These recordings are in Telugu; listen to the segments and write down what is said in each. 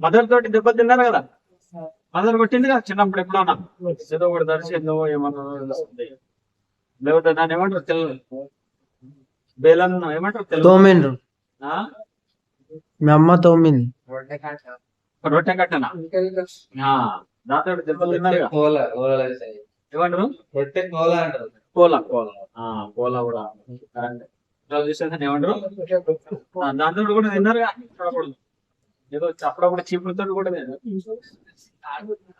మదర్ తోటి దెబ్బలు తిన్నారు కదా? మదర్ కొట్టింది కదా చిన్నప్పుడు ఎప్పుడన్నా? ఏదో ఒకటి దర్శనం ఏమన్నా తెలుస్తుంది. లేకపోతే దాన్ని ఏమంటారు? తెలు బేలన్ ఏమంటారు? తెలుగు తోమిండ్రు? మీ అమ్మ తోమింది. రొట్టె కట్టనా ఆ, దాంతో దెబ్బలు తిన్నారు కదా. కోల కోల ఏమంటారు? రొట్టె కోల అంటారు. కోలా కోలా. ఆ, కోలా కూడా. కరెక్ట్. ఇట్లా చూసేసి ఏమంటారు? ఆ, దాంతో కూడా తిన్నారుగా? అప్పుడప్పుడు ఏదో అప్పుడప్పుడు చీపురుతో కూడా తిన్నారు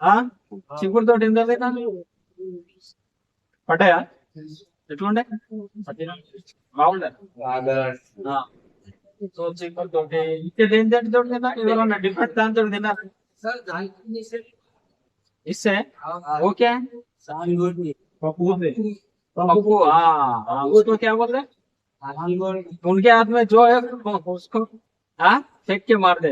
ఆ? చీపురుతో తిన్నారు లేదా పడ్డాయా ఎట్లుండే బాగుండే బాగా ఆ. సో చీపురుతో ఇంకా దేని దాంతో తిన్నా ఎవరన్నా డిఫరెంట్ దాంతో తిన్నారు ఇస్తే ఓకే पप्पू हाँ हाँ, उसको क्या बोल रहे उनके हाथ में जो है उसको हाँ फेंक के मार दे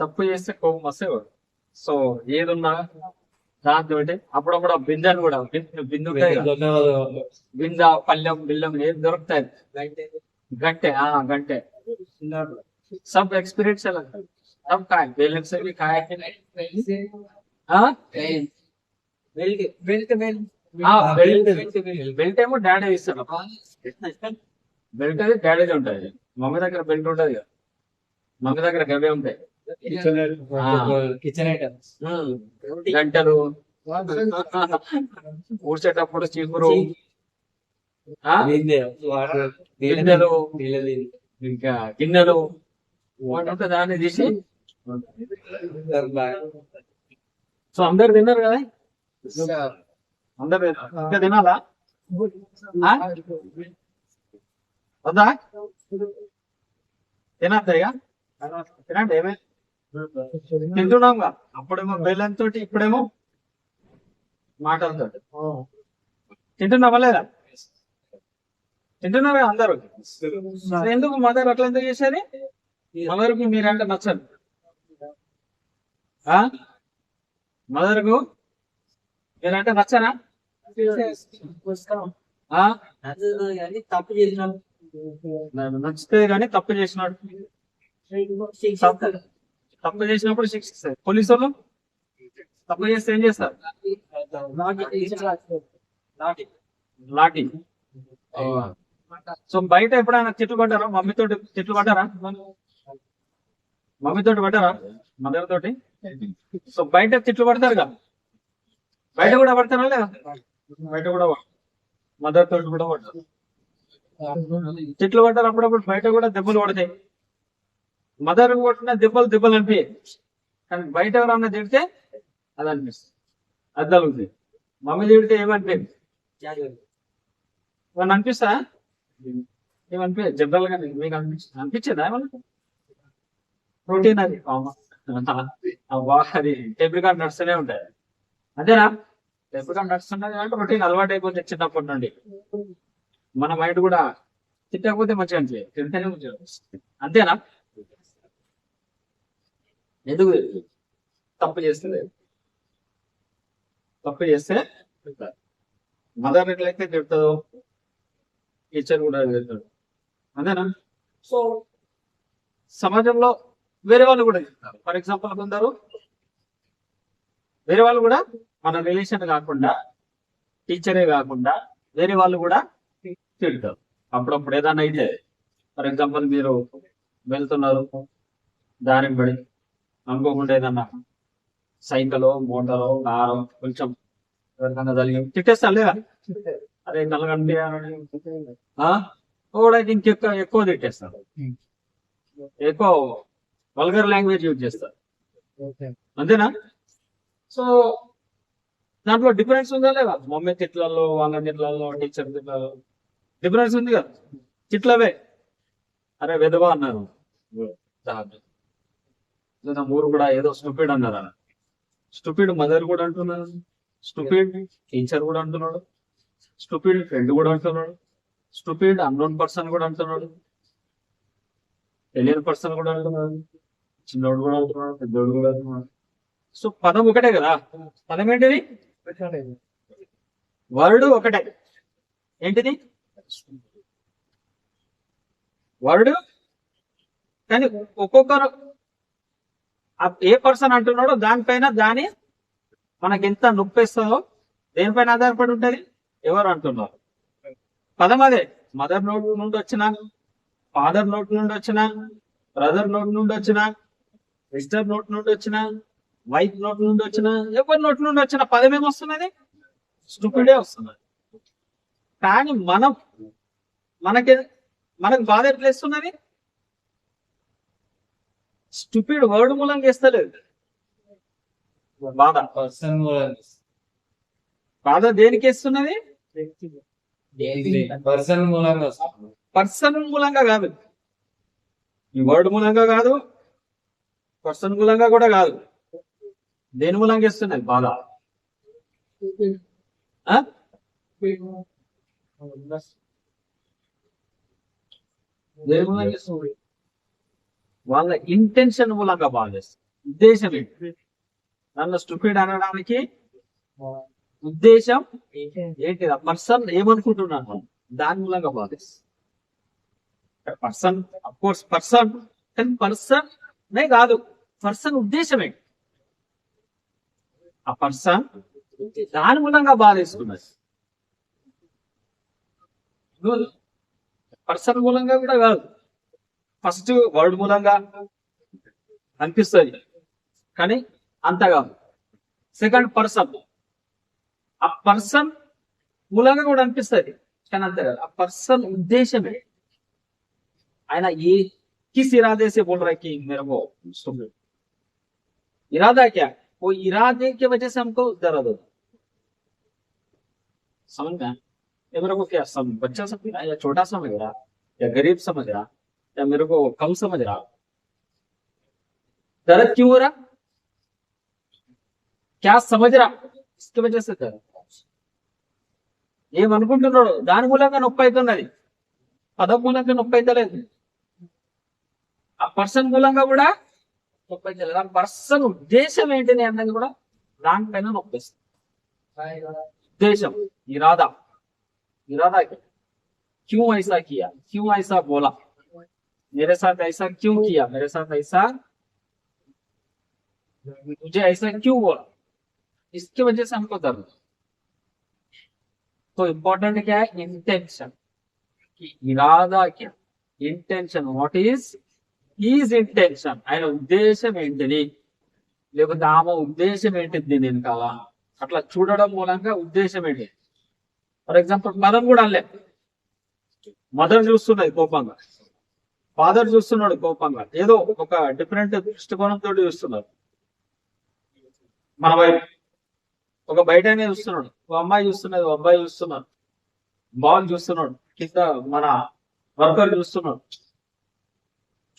తప్పు చేస్తే కోపం వస్తేవాడు సో ఏదున్నా దాంతో అప్పుడప్పుడు బిందెలు బిందెను కూడా బిందు బింద పల్లెం బిల్లం ఏది దొరుకుతాయి? గంటే. ఆ గంటే. సబ్ ఎక్స్పీరియన్స్ సబ్ కాయ. కాయ బెల్ట్ ah, ఏమో డాడీ ఇస్తాడు. బెల్ట్ అది డాడీది ఉంటుంది. మమ్మీ దగ్గర బెల్ట్ ఉంటుంది కదా. మమ్మీ దగ్గర గవే ఉంటాయి. Kitchen items. గంటలు. ఊడ్చేటప్పుడు? గిన్నెలు. ఇంకా గిన్నెలు. వాటి దాన్ని తీసి. సో అందరు తిన్నారు కదా? అందరు. ఇంకా తినాలా? వద్దా? తినద్దా ఇక. తినండి ఏమే తింటున్నాం అప్పుడేమో బెల్లం తోటి ఇప్పుడేమో మాటలతో తింటున్నావా లేదా? తింటున్నారా అందరూ? ఎందుకు మదర్ అట్లా ఎందుకు చేసేది మదర్కు మీరంటే నచ్చదు ఆ? మదర్కు మీరంటే నచ్చనా ఆ? తప్పు చేసిన నాకు నచ్చుతుంది కానీ తప్పు చేసినాడు తప్పు చేసినప్పుడు శిక్ష ఇస్తారు పోలీసు వాళ్ళు తప్పు చేస్తే ఏం చేస్తారు? లాఠీ. సో బయట ఎప్పుడైనా తిట్లు పడ్డారా? మమ్మీ తోటి తిట్లు పడ్డారా? మమ్మీ తోటి పడ్డారా? మదర్ తోటి? సో బయట తిట్లు పడతారు కదా బయట కూడా పడతారా లేదా? బయట కూడా మదర్ తోటి కూడా పడతారు. తిట్లు పడ్డారు అప్పుడప్పుడు బయట కూడా దెబ్బలు పడతాయి. మదర్ కొట్టిన దెబ్బలు దెబ్బలు అనిపి కానీ బయట ఎవరన్నా తిడితే అది అనిపిస్తుంది. అద్దాలు ఉంది మమ్మీ తిడితే ఏమనిపించింది ఏమన్నా అనిపిస్తా ఏమనిపి జనరల్గా మీకు అనిపించింది అనిపించేదా ఏమన్నా? ప్రోటీన్ అది. అది టేబుల్ కార్డ్ నడుస్తూనే ఉంటాయి. అంతేనా? టేబుల్ కార్డ్ నడుస్తున్నది అంటే రొటీన్ అలవాటు అయిపోతుంది చిన్నప్పటి నుండి. మన మైండ్ కూడా తిట్టకపోతే మంచిగా అనిపించదు తింటేనే మంచిగా అంతేనా? ఎందుకు తప్పు చేస్తే తప్పు చేస్తే మదర్ ఎట్లయితే తిడుతుందో టీచర్ కూడా తిడతాడు అంతేనా సో సమాజంలో వేరే వాళ్ళు కూడా చెప్తారు. ఫర్ ఎగ్జాంపుల్ కొందరు వేరే వాళ్ళు కూడా మన రిలేషన్ కాకుండా టీచరే కాకుండా వేరే వాళ్ళు కూడా తింటారు అప్పుడప్పుడు ఏదైనా అయితే ఫర్ ఎగ్జాంపుల్ మీరు వెళ్తున్నారు దారిని పడి అనుకోకుండా ఏదన్నా సైకిల్ మోటారో కారో కొంచెం ఎవరికన్నా జరిగి తిట్టేస్తా లేదా? అదే నల్లగండి కూడా ఇంకెక్కువ ఎక్కువ తిట్టేస్తారు ఎక్కువ వల్గర్ లాంగ్వేజ్ యూజ్ చేస్తారు అంతేనా? సో దాంట్లో డిఫరెన్స్ ఉందా లేదా? మమ్మీ తిట్లలో వాళ్ళ తిట్లలో టీచర్ తిట్లలో డిఫరెన్స్ ఉంది కదా. తిట్లవే. అరే వెదవా అన్నారు. లేదా మూరు కూడా ఏదో స్టూపిడ్ అన్నారు? స్టూపిడ్ మదర్ కూడా అంటున్నారు స్టూపిడ్ టీచర్ కూడా అంటున్నాడు. స్టూపిడ్ ఫ్రెండ్ కూడా అంటున్నాడు. స్టూపిడ్ అన్నోన్ పర్సన్ కూడా అంటున్నాడు. తెలియని పర్సన్ కూడా అంటున్నాడు. చిన్నోడు కూడా అంటున్నాడు. పెద్దోడు కూడా అంటున్నాడు. సో పదం ఒకటే కదా? పదం ఏంటిది? వర్డ్ ఒకటే. ఏంటిది? వర్డ్ కానీ ఒక్కొక్కరు ఏ పర్సన్ అంటున్నాడో దానిపైన దాని మనకి ఎంత నొప్పిస్తుందో దేనిపైన ఆధారపడి ఉంటది? ఎవరు అంటున్నారు? పదం అదే. మదర్ నోట్ నుండి వచ్చిన ఫాదర్ నోట్ నుండి వచ్చిన బ్రదర్ నోట్ నుండి వచ్చిన సిస్టర్ నోట్ నుండి వచ్చిన వైఫ్ నోట్ నుండి వచ్చిన ఎవరి నోట్ నుండి వచ్చిన పదం ఏమొస్తున్నది స్టూపిడే వస్తున్నది. కానీ మనం మనకి మనకు బాధ ఎట్లా ఇస్తున్నది స్టూపిడ్ వర్డ్ మూలంగా ఇస్తలేదు బాధ. పర్సన్ బాధ దేనికి ఇస్తున్నది పర్సన్ మూలంగా పర్సన్ మూలంగా కాదు. ఈ వర్డ్ మూలంగా కాదు పర్సన్ మూలంగా కూడా కాదు. దేని మూలంగా ఇస్తున్నది బాధ? దేని మూలంగా వాళ్ళ ఇంటెన్షన్ మూలంగా చేస్తుంది ఉద్దేశం నన్ను స్టూపిడ్ అనడానికి ఉద్దేశం ఏంటి? పర్సన్ ఏమనుకుంటున్నాను దాని మూలంగా బాధిస్తుంది. పర్సన్ అఫ్ కోర్స్ పర్సన్ కానీ పర్సన్ నే కాదు. పర్సన్ ఉద్దేశం ఏంటి? ఆ పర్సన్ దాని మూలంగా బాధేసుకున్నది పర్సన్ మూలంగా కూడా కాదు. ఫస్ట్ వర్డ్ మూలంగా అనిపిస్తుంది కానీ అంత కాదు సెకండ్ పర్సన్ ఆ పర్సన్ మూలంగా కూడా అనిపిస్తుంది కానీ అంతే కాదు ఆ పర్సన్ ఉద్దేశమే ఆయన ఏ किस इरादे से बोल रहा है कि मेरे को सुन लो। इरादा क्या वो इरादे की वजह से हमको दर्द होता समझ में आया? ये मेरे को क्या सम बच्चा समझ रहा है या छोटा समझ रहा या गरीब समझ रहा या मेरे को कम समझ रहा दर्द क्यों हो रहा क्या समझ रहा इसकी वजह से दर्द ఏమనుకుంటున్నాడు దాని మూలంగా నొప్పి అవుతున్నది పదం మూలంగా నొప్పి అవుతలేదు ఆ పర్సన్ మూలంగా కూడా నొప్పి అవుతలేదు ఆ పర్సన్ ఉద్దేశం ఏంటి అన్నది కూడా దానిపైన నొప్పిస్తుంది उद्देश्य इरादा इरादा क्या क्यों ऐसा किया क्यों ऐसा बोला मेरे साथ ऐसा क्यों किया मेरे साथ ऐसा मुझे ऐसा क्यों बोला इसकी वजह से हमको दर्द होता है। तो इम्पोर्टेंट क्या है इंटेंशन कि इरादा क्या intention what is is intention ఆయన ఉద్దేశం ఏంటిది లేకపోతే ఆమె ఉద్దేశం ఏంటిది దీని వెనకాల అట్లా చూడడం మూలంగా ఉద్దేశం ఏంటి ఫర్ ఎగ్జాంపుల్ మదర్ కూడా అనలే మదర్ చూస్తున్నది కోపంగా ఫాదర్ చూస్తున్నాడు కోపంగా ఏదో ఒక డిఫరెంట్ దృష్టికోణంతో చూస్తున్నారు మన వైపు ఒక బయటనే చూస్తున్నాడు ఒక అమ్మాయి చూస్తున్నది ఒక అబ్బాయి చూస్తున్నాడు బాల్ చూస్తున్నాడు కింద మన వర్కర్ చూస్తున్నాడు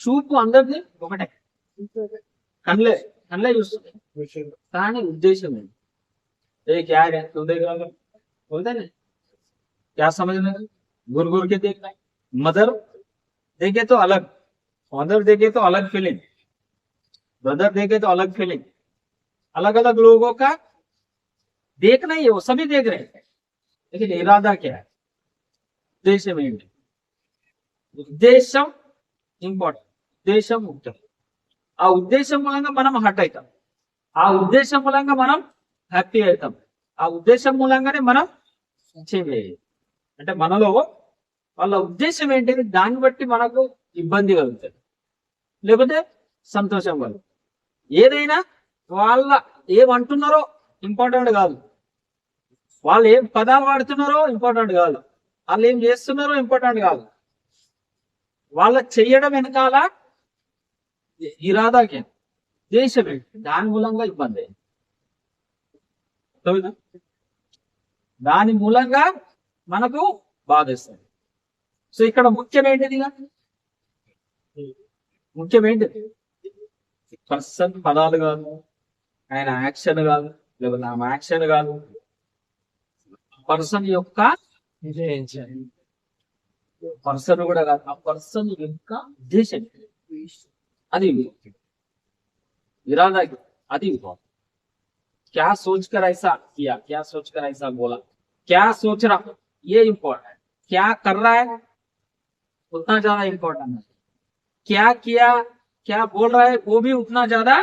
చూపు అందరిది ఒకటే కళ్ళే కళ్ళే చూస్తుంది కానీ ఉద్దేశం ఏంటి ఏ क्या है तुम देख रहे हो बोलते ना क्या समझ रहे हो गुर गुर के देखना मदर देखे तो अलग फादर देखे तो अलग फीलिंग ब्रदर देखे तो अलग फीलिंग अलग अलग लोगों का देखना ही है वो सभी देख रहे हैं लेकिन इरादा क्या है उद्देश्य ఏంటి ఉద్దేశం ఇంపార్టెంట్ ఉద్దేశం ముఖ్యం ఆ ఉద్దేశం మూలంగా మనం హట్ అవుతాం ఆ ఉద్దేశం మూలంగా మనం హ్యాపీ అవుతాం ఆ ఉద్దేశం మూలంగానే మనం చేంజ్ అయ్యేది అంటే మనలో వాళ్ళ ఉద్దేశం ఏంటిది దాన్ని బట్టి మనకు ఇబ్బంది కలుగుతుంది. లేకపోతే సంతోషం కలుగుతుంది. ఏదైనా వాళ్ళ ఏమంటున్నారో ఇంపార్టెంట్ కాదు. వాళ్ళు ఏం పదాలు వాడుతున్నారో ఇంపార్టెంట్ కాదు. వాళ్ళు ఏం చేస్తున్నారో ఇంపార్టెంట్ కాదు. వాళ్ళ చెయ్యడం వెనకాల ఇరాదాకే? దేశమే దాని మూలంగా ఇబ్బంది దాని మూలంగా మనకు బాధేస్తుంది. సో ఇక్కడ ముఖ్యం ఏంటిది ఇక? ముఖ్యం ఏంటిది పర్సన్ పదాలు కాదు ఆయన యాక్షన్ కాదు లేకపోతే ఆమె యాక్షన్ కాదు పర్సన్ యొక్క పర్సన్ కూడా కాదు ఆ పర్సన్ యొక్క ఉద్దేశం అది इरादा आदि बहुत क्या सोचकर ऐसा किया क्या सोचकर ऐसा बोला क्या सोच रहा ये इम्पोर्टेंट है क्या कर रहा है उतना ज़्यादा इम्पोर्टेंट है। क्या किया क्या बोल रहा है वो भी उतना ज़्यादा